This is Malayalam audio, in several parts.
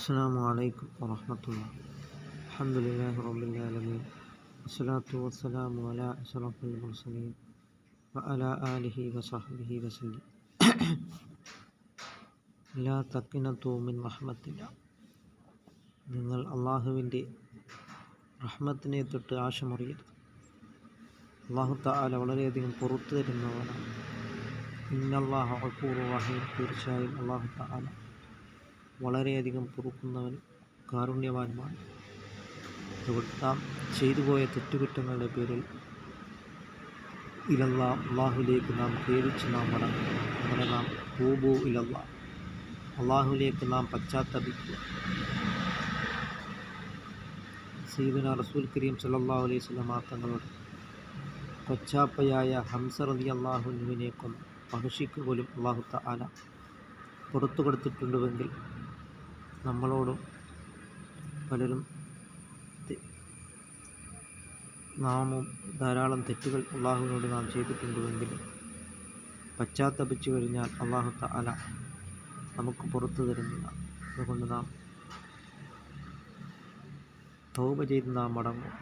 السلام عليكم ورحمة الله الحمد لله رب العالمين والصلاة والسلام على أشرف المرسلين وعلى آله وصحبه وسلم لا تقنطوا من رحمة الله നിങ്ങൾ അള്ളാഹുവിൻ്റെ റഹ്മത്തിനെ തൊട്ട് ആശമറിയരുത് അള്ളാഹു താല വളരെയധികം പുറത്തു തരുന്നവനാണ് ഇന്നല്ലാഹു അക്കൂർ റഹീം തീർച്ചയായും അള്ളാഹു താല വളരെയധികം പൊറുക്കുന്നവനും കാരുണ്യവാനുമാണ്. നാം ചെയ്തു പോയ തെറ്റുകുറ്റങ്ങളുടെ പേരിൽ ഇലല്ല അള്ളാഹുലേക്ക് നാം ഖേദിച്ച് നാം മടങ്ങും. അങ്ങനെ നാം പൂബു ഇലല്ല. അള്ളാഹുലേക്ക് നാം പശ്ചാത്തപിക്കുക. സീദന റസൂൽ കരീം സല്ലല്ലാഹു അലൈഹി സ്വലമാ തങ്ങളോട് കൊച്ചാപ്പയായ ഹംസ റതി അള്ളാഹുവിനെ കൊന്ന് മനുഷ്യക്ക് പോലും അള്ളാഹു ആന പുറത്തു കൊടുത്തിട്ടുണ്ടുവെങ്കിൽ നമ്മളോടും പലരും നാമും ധാരാളം തെറ്റുകൾ അള്ളാഹുവിനോട് നാം ചെയ്തിട്ടുണ്ടെങ്കിലും പശ്ചാത്തപിച്ചു കഴിഞ്ഞാൽ അള്ളാഹു അല നമുക്ക് പുറത്തു തരുന്നില്ല. അതുകൊണ്ട് നാം തൗബ ചെയ്ത് നാം മടങ്ങും.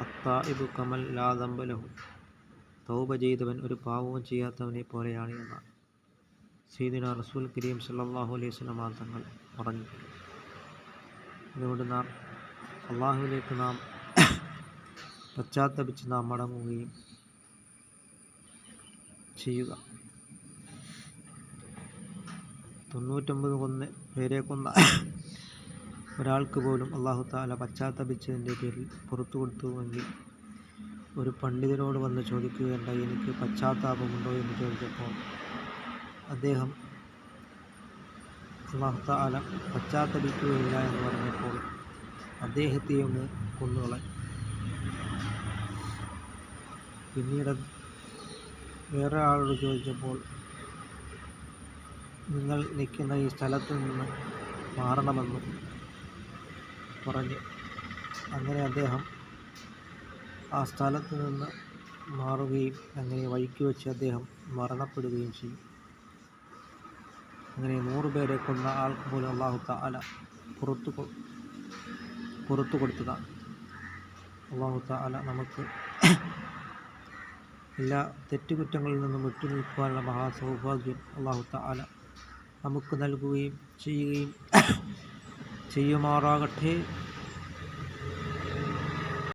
അത്തായിബു കമൽ ലാദമ്പലഹു തൗബ ചെയ്തവൻ ഒരു പാവവും ചെയ്യാത്തവനെ പോലെയാണ് എന്നാണ്. സീദിന റസൂൽ കരീം സല്ലാഹു അലൈഹി വസല്ലം തങ്ങൾ പറഞ്ഞു. അതുകൊണ്ട് നാം അള്ളാഹുവിലേക്ക് നാം പശ്ചാത്തപിച്ച് നാം മടങ്ങുകയും ചെയ്യുക. തൊണ്ണൂറ്റൊമ്പത് കൊന്ന് പേരെ കൊന്ന ഒരാൾക്ക് പോലും അള്ളാഹു താല പശ്ചാത്തപിച്ചതിന്റെ പേരിൽ പുറത്തു കൊടുത്തുവെങ്കിൽ ഒരു പണ്ഡിതനോട് വന്ന് ചോദിക്കുകയുണ്ടായി എനിക്ക് പശ്ചാത്താപമുണ്ടോ? എന്ന് ചോദിച്ചപ്പോൾ അദ്ദേഹം അള്ളാഹു പശ്ചാത്തലിക്കുകയില്ല എന്ന് പറഞ്ഞപ്പോൾ അദ്ദേഹത്തെ ഒന്ന് കൊന്നുകളഞ്ഞു പിന്നീട് വേറെ ആളോട് ചോദിച്ചപ്പോൾ നിങ്ങൾ നിൽക്കുന്ന ഈ സ്ഥലത്ത് നിന്ന് മാറണമെന്നും പറഞ്ഞു അങ്ങനെ അദ്ദേഹം ആ സ്ഥലത്ത് നിന്ന് മാറുകയും അങ്ങനെ വഴിക്ക് വെച്ച് അദ്ദേഹം മരണപ്പെടുകയും ചെയ്യും. അങ്ങനെ നൂറ് പേരെ കൊന്ന ആൾക്ക് പോലും അള്ളാഹു താല പുറത്തു പുറത്തു കൊടുത്തതാണ് അള്ളാഹു താല നമുക്ക് എല്ലാ തെറ്റുകുറ്റങ്ങളിൽ നിന്നും വിട്ടു നിൽക്കുവാനുള്ള മഹാസൗഭാഗ്യം അള്ളാഹു താല നമുക്ക് നൽകുകയും ചെയ്യുകയും ചെയ്യുമാറാകട്ടെ.